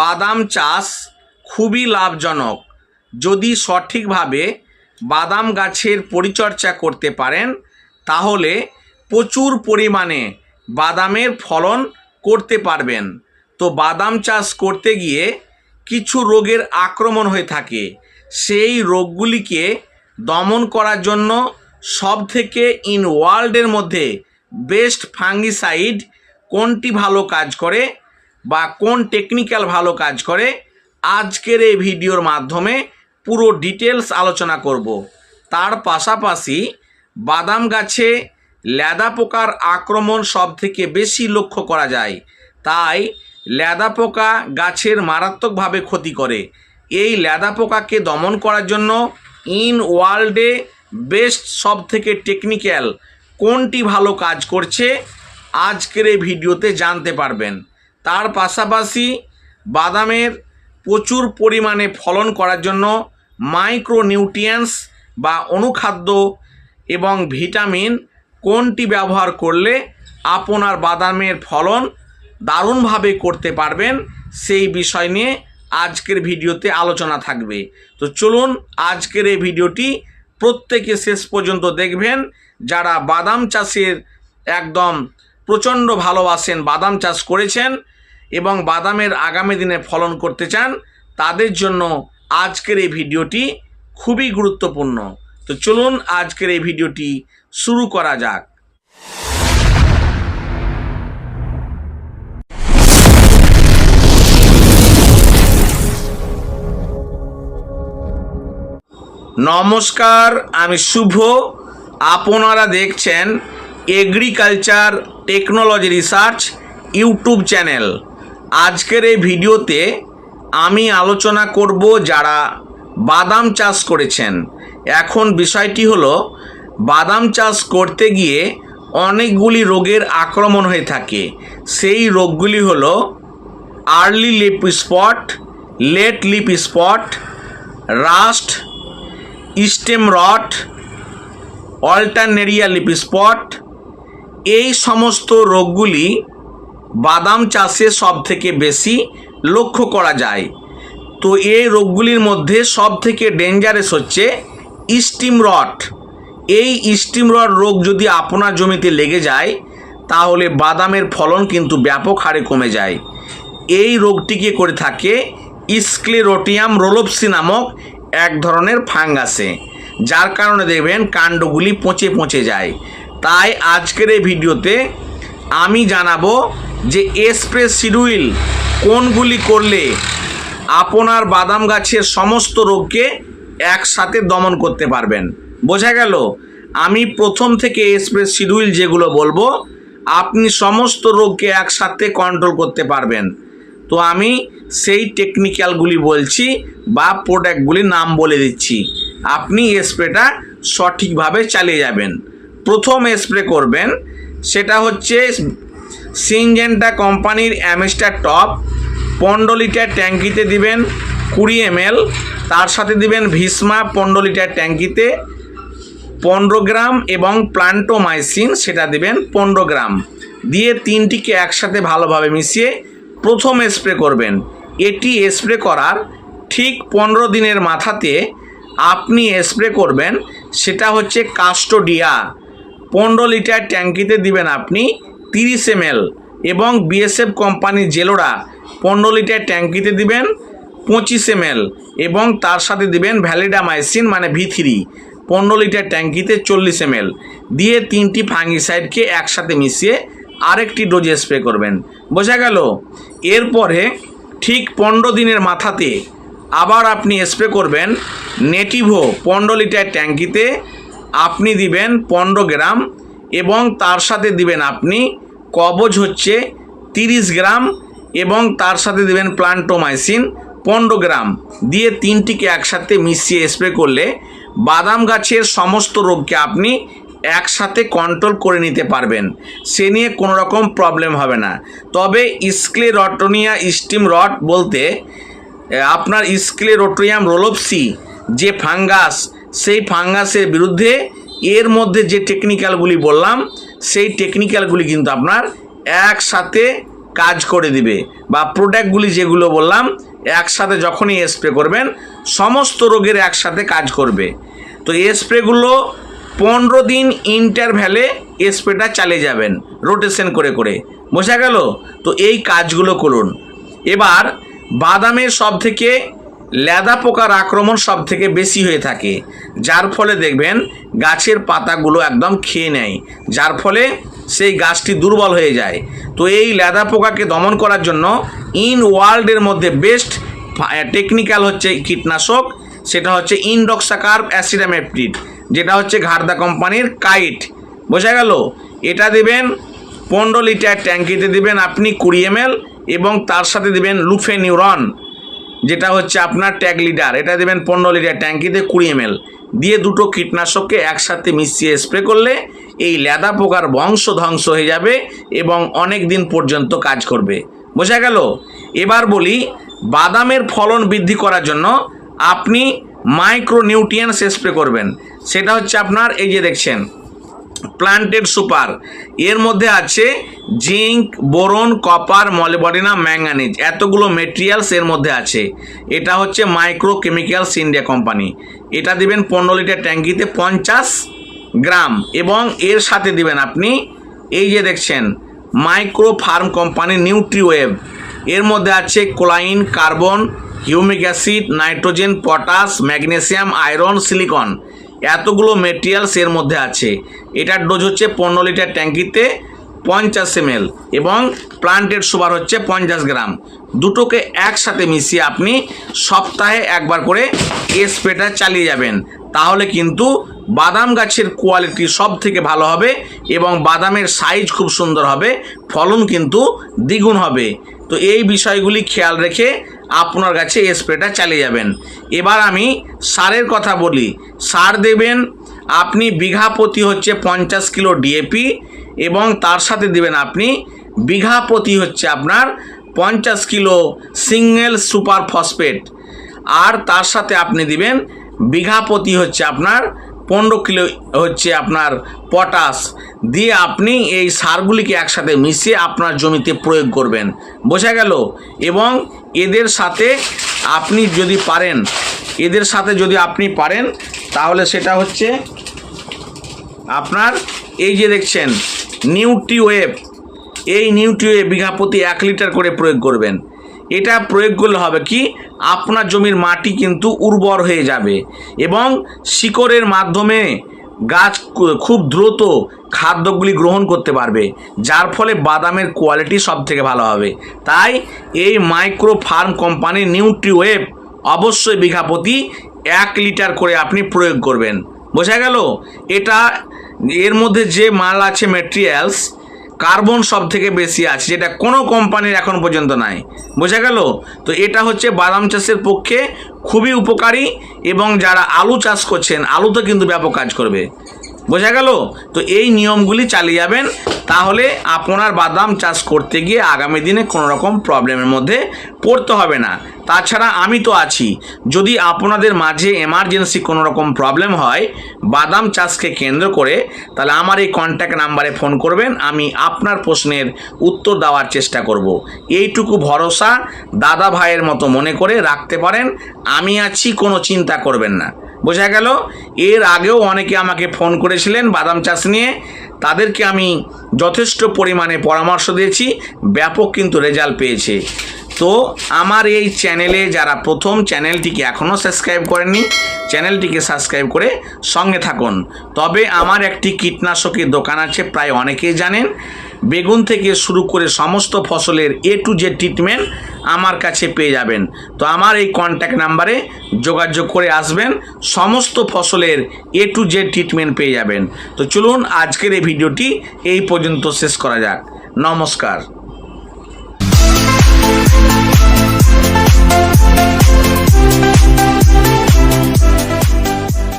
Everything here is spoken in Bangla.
বাদাম চাষ খুবই লাভজনক। যদি সঠিকভাবে বাদাম গাছের পরিচর্যা করতে পারেন, তাহলে প্রচুর পরিমাণে বাদামের ফলন করতে পারবেন। তো বাদাম চাষ করতে গিয়ে কিছু রোগের আক্রমণ হয়ে থাকে। সেই রোগগুলিকে দমন করার জন্য সবথেকে ইন ওয়ার্ল্ডের মধ্যে বেস্ট ফাঙ্গিসাইড কোনটি ভালো কাজ করে? বা কোন টেকনিক্যাল ভালো কাজ করে, আজকের এই ভিডিওর মাধ্যমে পুরো ডিটেলস আলোচনা করব। তার পাশাপাশি বাদাম গাছে ল্যাদা পোকার আক্রমণ সব থেকে বেশি লক্ষ্য করা যায়। তাই ল্যাদা পোকা গাছের মারাত্মকভাবে ক্ষতি করে। এই ল্যাদা পোকাকে দমন করার জন্য ইন ওয়ার্ল্ডে বেস্ট সব থেকে টেকনিক্যাল কোনটি ভালো কাজ করছে, আজকের এই ভিডিওতে জানতে পারবেন। তার পাশাপাশি বাদামের প্রচুর পরিমাণে ফলন করার জন্য মাইক্রোনিউট্রিয়েন্টস বা অনুখাদ্য এবং ভিটামিন কোনটি ব্যবহার করলে আপনার বাদামের ফলন দারুণভাবে করতে পারবেন সেই বিষয় নিয়ে আজকের ভিডিওতে আলোচনা থাকবে। তো চলুন আজকের এই ভিডিওটি প্রত্যেকে শেষ পর্যন্ত দেখবেন। যারা বাদাম চাষের একদম প্রচণ্ড ভালোবাসেন, বাদাম চাষ করেছেন এবং বাদামের আগামী দিনে ফলন করতে চান, তাদের জন্য আজকের এই ভিডিওটি খুবই গুরুত্বপূর্ণ। তো চলুন আজকের এই ভিডিওটি শুরু করা যাক। নমস্কার, আমি শুভ। আপনারা দেখছেন agriculture technology research YouTube channel আজকের এই ভিডিওতে আমি আলোচনা করব যারা বাদাম চাষ করেছেন। এখন বিষয়টি হলো, বাদাম চাষ করতে গিয়ে অনেকগুলি রোগের আক্রমণ হয়ে থাকে। সেই রোগগুলি হলো early leaf spot late leaf spot rust stem rot alternaria leaf spot এই সমস্ত রোগগুলি বাদাম চাষে সব থেকে বেশি লক্ষ্য করা যায়। তো এই রোগগুলির মধ্যে সব থেকে ডেঞ্জারাস হচ্ছে স্টিম রট। এই স্টিম রট রোগ যদি আপনার জমিতে লেগে যায়, তাহলে বাদামের ফলন কিন্তু ব্যাপক হারে কমে যায়। এই রোগটিকে করে থাকে স্ক্লেরোটিয়াম রোলোপসি নামক এক ধরনের ফাঙ্গাসে, যার কারণে দেখবেন কাণ্ডগুলি পচে পচে যায়। তাই আজকের এই ভিডিওতে আমি জানাব যে স্প্রে শিডিউল কোনগুলি করলে আপনার বাদাম গাছের সমস্ত রোগকে একসাথে দমন করতে পারবেন। বোঝা গেল? আমি প্রথম থেকে স্প্রে শিডিউল যেগুলো বলব, আপনি সমস্ত রোগকে একসাথে কন্ট্রোল করতে পারবেন। তো আমি সেই টেকনিক্যালগুলি বলছি বা প্রোডাক্টগুলির নাম বলে দিচ্ছি। আপনি স্প্রেটা সঠিকভাবে চালিয়ে যাবেন। প্রথম স্প্রে করবেন, সেটা হচ্ছে সিনজেন্টা কোম্পানির অ্যামেস্টার টপ পনেরো লিটার ট্যাঙ্কিতে দিবেন কুড়ি এমএল, তার সাথে দিবেন ভিসমা পনেরো লিটার ট্যাঙ্কিতে, পনেরো গ্রাম এবং প্লান্টোমাইসিন সেটা দেবেন পনেরো গ্রাম। দিয়ে তিনটিকে একসাথে ভালোভাবে মিশিয়ে প্রথম স্প্রে করবেন। এটি স্প্রে করার ঠিক পনেরো দিনের মাথাতে আপনি স্প্রে করবেন, সেটা হচ্ছে কাস্টোডিয়া পনেরো লিটার ট্যাঙ্কিতে দিবেন আপনি তিরিশ এমএল এবং বিএসএফ কোম্পানির জেলোরা পনেরো লিটার ট্যাঙ্কিতে দিবেন পঁচিশ এমএল এবং তার সাথে দিবেন ভ্যালিডামাইসিন মানে ভি থ্রি, পনেরো লিটার ট্যাঙ্কিতে চল্লিশ এমএল। দিয়ে তিনটি ফাঙ্গিসাইডকে একসাথে মিশিয়ে আরেকটি ডোজ স্প্রে করবেন। বোঝা গেল? এরপরে ঠিক পনেরো দিনের মাথাতে আবার আপনি স্প্রে করবেন নেটিভো পনেরো লিটার ট্যাঙ্কিতে আপনি দিবেন পনেরো গ্রাম এবং তার সাথে দিবেন আপনি কবজ হচ্ছে তিরিশ গ্রাম এবং তার সাথে দিবেন প্লান্টোমাইসিন পনেরো গ্রাম। দিয়ে তিনটিকে একসাথে মিশিয়ে স্প্রে করলে বাদাম গাছের সমস্ত রোগকে আপনি একসাথে কন্ট্রোল করে নিতে পারবেন। সে নিয়ে কোনো রকম প্রবলেম হবে না। তবে স্ক্লেরটনিয়া স্টিম রট বলতে আপনার স্ক্লেরোট্রিয়াম রোলোপসি যে ফাঙ্গাস সেই ফাঙ্গাসের বিরুদ্ধে এর মধ্যে যে টেকনিক্যালগুলি বললাম, সেই টেকনিক্যালগুলি কিন্তু আপনার একসাথে কাজ করে দিবে। বা প্রোডাক্টগুলি যেগুলো বললাম, একসাথে যখনই স্প্রে করবেন, সমস্ত রোগের একসাথে কাজ করবে। তো স্প্রেগুলো পনেরো দিন ইন্টারভ্যালে স্প্রেটা চালিয়ে যাবেন রোটেশন করে করে। বোঝা গেল? তো এই কাজগুলো করুন। এবার বাদামের সব থেকে লেদা পোকার আক্রমণ সব থেকে বেশি হয়ে থাকে, যার ফলে দেখবেন গাছের পাতাগুলো একদম খেয়ে নেয়, যার ফলে সেই গাছটি দুর্বল হয়ে যায়। তো এই লেদা পোকাকে দমন করার জন্য ইন ওয়ার্ল্ডের মধ্যে বেস্ট টেকনিক্যাল হচ্ছে কীটনাশক, সেটা হচ্ছে ইনডক্সাকার্প অ্যাসিডামেপটিড, যেটা হচ্ছে ঘাড়দা কোম্পানির কাইট। বোঝা গেল? এটা দেবেন পনেরো লিটার ট্যাঙ্কিতে দিবেন আপনি কুড়ি এম এবং তার সাথে দিবেন লুফেনিউরন। যেটা হচ্ছে আপনার ট্যাগ লিটার এটা দেবেন পনেরো লিটার ট্যাঙ্কিতে কুড়ি এম দিয়ে দুটো কীটনাশককে একসাথে মিশিয়ে স্প্রে করলে এই লেদা পোকার বংশ ধ্বংস হয়ে যাবে এবং অনেক দিন পর্যন্ত কাজ করবে। বোঝা গেল? এবার বলি, বাদামের ফলন বৃদ্ধি করার জন্য আপনি মাইক্রো নিউট্রিয়েন্টস স্প্রে করবেন। সেটা হচ্ছে আপনার এই যে দেখছেন প্লান্টেড সুপার এর মধ্যে আছে zinc boron copper molybdenum manganese এতগুলো মেটেরিয়ালস এর মধ্যে আছে। এটা হচ্ছে মাইক্রো কেমিক্যালস ইন্ডিয়া কোম্পানি এটা দিবেন পনেরো লিটার ট্যাঙ্কিতে পঞ্চাশ গ্রাম। এবং এর সাথে দিবেন আপনি, এই যে দেখছেন মাইক্রো ফার্ম কোম্পানি নিউট্রিওয়েভ এর মধ্যে আছে choline carbon humic acid nitrogen potash magnesium iron silicon এতগুলো মেটেরিয়ালস এর মধ্যে আছে। এটার ডোজ হচ্ছে পনেরো লিটার ট্যাঙ্কিতে পঞ্চাশ এম এবং প্লান্টেড সুবার হচ্ছে পঞ্চাশ গ্রাম দুটোকে একসাথে মিশিয়ে আপনি সপ্তাহে একবার করে এ স্প্রেটা চালিয়ে যাবেন। তাহলে কিন্তু বাদাম গাছের কোয়ালিটি সব থেকে ভালো হবে এবং বাদামের সাইজ খুব সুন্দর হবে, ফলন কিন্তু দ্বিগুণ হবে। তো এই বিষয়গুলি খেয়াল রেখে আপনার কাছে স্প্রেটা চালিয়ে যাবেন। এবার আমি সারের কথা বলি। সার দেবেন, আপনি বিঘা প্রতি হচ্ছে পঞ্চাশ কিলো ডিএপি এবং তার সাথে দেবেন আপনি বিঘা প্রতি হচ্ছে আপনার পঞ্চাশ কিলো সিঙ্গেল সুপার ফসফেট। আর তার সাথে আপনি দিবেন বিঘা প্রতি হচ্ছে আপনার পনেরো কিলো হচ্ছে আপনার পটাশ দিয়ে আপনি এই সারগুলিকে একসাথে মিশিয়ে আপনার জমিতে প্রয়োগ করবেন। বোঝা গেল? এবং এদের সাথে আপনি যদি পারেন, এদের সাথে যদি আপনি পারেন, তাহলে সেটা হচ্ছে আপনার এই যে দেখছেন, নিউট্রিওয়েভ। এই নিউট্রিওয়েভ বিঘা প্রতি এক লিটার করে প্রয়োগ করবেন। এটা প্রয়োগ করলে হবে কি? আপনার জমির মাটি কিন্তু উর্বর হয়ে যাবে এবং শিকড়ের মাধ্যমে গাছ খুব দ্রুত খাদ্যগুলি গ্রহণ করতে পারবে, যার ফলে বাদামের কোয়ালিটি সব থেকে ভালো হবে। তাই এই মাইক্রো ফার্ম কোম্পানির নিউট্রিওয়েভ অবশ্যই বিঘা প্রতি এক লিটার করে আপনি প্রয়োগ করবেন। বোঝা গেল? এটা এর মধ্যে যে মাল আছে মেটেরিয়ালস কার্বন সব থেকে বেশি আছে, যেটা কোনো কোম্পানির এখন পর্যন্ত নাই। বোঝা গেল? তো এটা হচ্ছে বাদাম চাষের পক্ষে খুবই উপকারী এবং যারা আলু চাষ করছেন, আলুতে কিন্তু ব্যাপক কাজ করবে। বোঝা গেল? তো এই নিয়মগুলি চালিয়ে যাবেন, তাহলে আপনার বাদাম চাষ করতে গিয়ে আগামী দিনে কোনো রকম প্রবলেমের মধ্যে পড়তে হবে না। তাছাড়া আমি তো আছি। যদি আপনাদের মাঝে এমার্জেন্সি কোনো রকম প্রবলেম হয়, বাদাম চাষকে কেন্দ্র করে, তাহলে আমার এই কন্ট্যাক্ট নাম্বারে ফোন করবেন, আমি আপনার প্রশ্নের উত্তর দেওয়ার চেষ্টা করব। এইটুকু ভরসা দাদা ভাইয়ের মতো মনে করে রাখতে পারেন, আমি আছি, কোনো চিন্তা করবেন না। বোঝা গেল? এর আগেও অনেকে আমাকে ফোন করেছিলেন বাদাম চাষ নিয়ে। তাদেরকে আমি যথেষ্ট পরিমাণে পরামর্শ দিয়েছি, ব্যাপক কিন্তু রেজাল্ট পেয়েছে। তো আমার এই চ্যানেলে যারা প্রথম চ্যানেলটিকে এখনও সাবস্ক্রাইব করেননি চ্যানেলটিকে সাবস্ক্রাইব করে সঙ্গে থাকুন। তবে আমার একটি কীটনাশকের দোকান আছে, প্রায় অনেকেই জানেন। বেগুন থেকে শুরু করে সমস্ত ফসলের এ টু জেড ট্রিটমেন্ট আমার কাছে পেয়ে যাবেন। তো আমার এই কন্ট্যাক্ট নাম্বারে যোগাযোগ করে আসবেন, সমস্ত ফসলের এ টু জেড ট্রিটমেন্ট পেয়ে যাবেন। তো চলুন, আজকের এই ভিডিওটি এই পর্যন্ত শেষ করা যাক। নমস্কার।